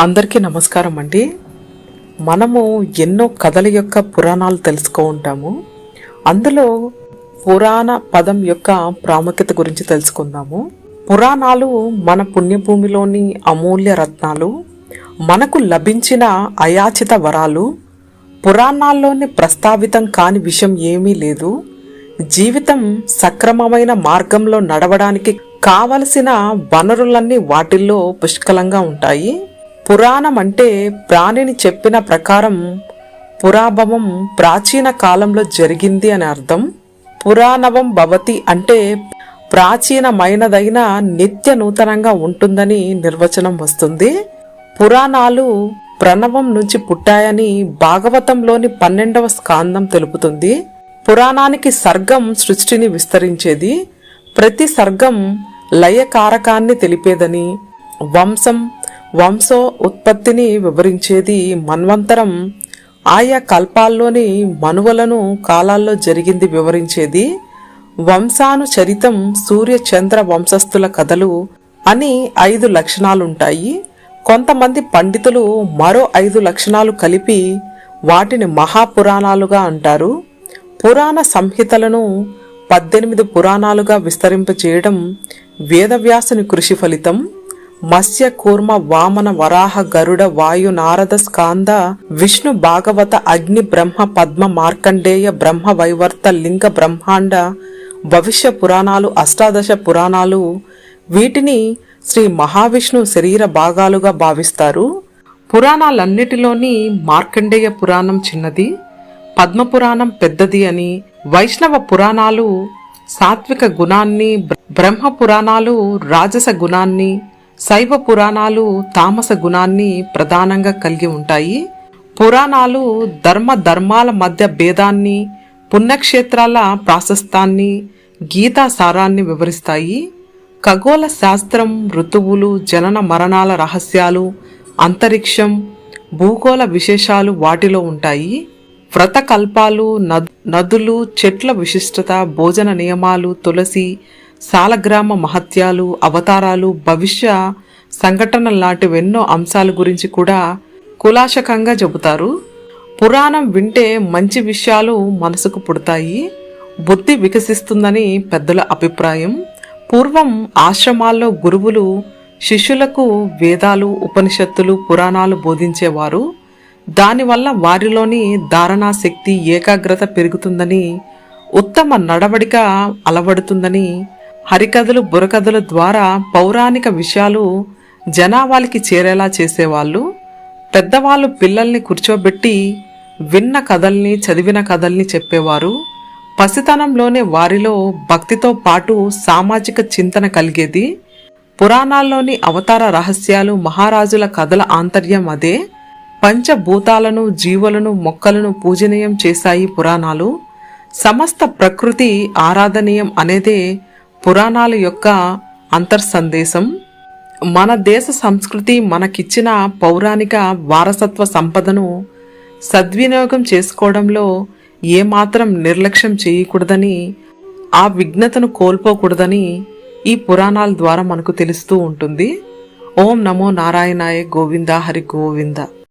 అందరికీ నమస్కారం అండి. మనము ఎన్నో కథల యొక్క పురాణాలు తెలుసుకో ఉంటాము. అందులో పురాణ పదం యొక్క ప్రాముఖ్యత గురించి తెలుసుకుందాము. పురాణాలు మన పుణ్యభూమిలోని అమూల్య రత్నాలు మనకు లభించిన అయాచిత వరాలు పురాణాల్లోని ప్రస్తావితం కాని విషయం ఏమీ లేదు. జీవితం సక్రమమైన మార్గంలో నడవడానికి కావలసిన వనరులన్నీ వాటిల్లో పుష్కలంగా ఉంటాయి. పురాణం అంటే ప్రాణిని చెప్పిన ప్రకారం పురాభవం ప్రాచీన కాలంలో జరిగింది అని అర్థం. పురాణవం భవతి అంటే ప్రాచీనమైనదైన నిత్య నూతనంగా ఉంటుందని నిర్వచనం వస్తుంది. పురాణాలు ప్రణవం నుంచి పుట్టాయని భాగవతంలోని పన్నెండవ స్కాందం తెలుపుతుంది. పురాణానికి సర్గం సృష్టిని విస్తరించేది. ప్రతి సర్గం లయకారకాన్ని తెలిపేదని వంశం వంశో ఉత్పత్తిని వివరించేది మన్వంతరం. ఆయా కల్పాల్లోని మనువలను కాలాల్లో జరిగింది వివరించేది. వంశానుచరితం సూర్య చంద్ర వంశస్థుల కథలు అని ఐదు లక్షణాలుంటాయి. కొంతమంది పండితులు మరో ఐదు లక్షణాలు కలిపి వాటిని మహాపురాణాలుగా అంటారు. పురాణ సంహితలను పద్దెనిమిది పురాణాలుగా విస్తరింపచేయడం వేదవ్యాసుని కృషి ఫలితం. మత్స్య కూర్మ వామన వరాహ గరుడ వాయు నారద స్కాంద విష్ణు భాగవత అగ్ని బ్రహ్మ పద్మ మార్కండేయ బ్రహ్మ వైవర్త లింగ బ్రహ్మాండ భవిష్య పురాణాలు అష్టాదశ పురాణాలు వీటిని శ్రీ మహావిష్ణు శరీర భాగాలుగా భావిస్తారు. పురాణాలన్నిటిలోని మార్కండేయ పురాణం చిన్నది పద్మపురాణం పెద్దది అని వైష్ణవ పురాణాలు సాత్విక గుణాన్ని బ్రహ్మ పురాణాలు రాజస గుణాన్ని శైవ పురాణాలు తామస గుణాన్ని ప్రధానంగా కలిగి ఉంటాయి. పురాణాలు ధర్మ ధర్మాల మధ్య భేదాన్ని పుణ్యక్షేత్రాల ప్రాశస్తాన్ని గీతా సారాన్ని వివరిస్తాయి. ఖగోళ శాస్త్రం ఋతువులు జనన మరణాల రహస్యాలు అంతరిక్షం భూగోళ విశేషాలు వాటిలో ఉంటాయి. వ్రతకల్పాలు నదులు చెట్ల విశిష్టత భోజన నియమాలు తులసి సాలగ్రామ మహత్యాలు అవతారాలు భవిష్య సంఘటనల లాంటివెన్నో అంశాల గురించి కూడా కులాశకంగా చెబుతారు. పురాణం వింటే మంచి విషయాలు మనసుకు పుడతాయి. బుద్ధి వికసిస్తుందని పెద్దల అభిప్రాయం. పూర్వం ఆశ్రమాల్లో గురువులు శిష్యులకు వేదాలు ఉపనిషత్తులు పురాణాలు బోధించేవారు. దానివల్ల వారిలోని ధారణా శక్తి ఏకాగ్రత పెరుగుతుందని ఉత్తమ నడవడిక అలవడుతుందని హరికథలు బుర్రకథల ద్వారా పౌరాణిక విషయాలు జనావాళికి చేరేలా చేసేవాళ్ళు పెద్దవాళ్ళు పిల్లల్ని కూర్చోబెట్టి విన్న కథల్ని చదివిన కథల్ని చెప్పేవారు. పసితనంలోనే వారిలో భక్తితో పాటు సామాజిక చింతన కలిగేది. పురాణాల్లోని అవతార రహస్యాలు మహారాజుల కథల ఆంతర్యం అదే. పంచభూతాలను జీవులను మొక్కలను పూజనీయం చేశాయి పురాణాలు. సమస్త ప్రకృతి ఆరాధనీయం అనేదే పురాణాల యొక్క అంతర్సందేశం. మన దేశ సంస్కృతి మనకిచ్చిన పౌరాణిక వారసత్వ సంపదను సద్వినియోగం చేసుకోవడంలో ఏమాత్రం నిర్లక్ష్యం చేయకూడదని ఆ విఘ్నతను కోల్పోకూడదని ఈ పురాణాల ద్వారా మనకు తెలుస్తూ ఉంటుంది. ఓం నమో నారాయణాయ గోవింద హరి గోవింద.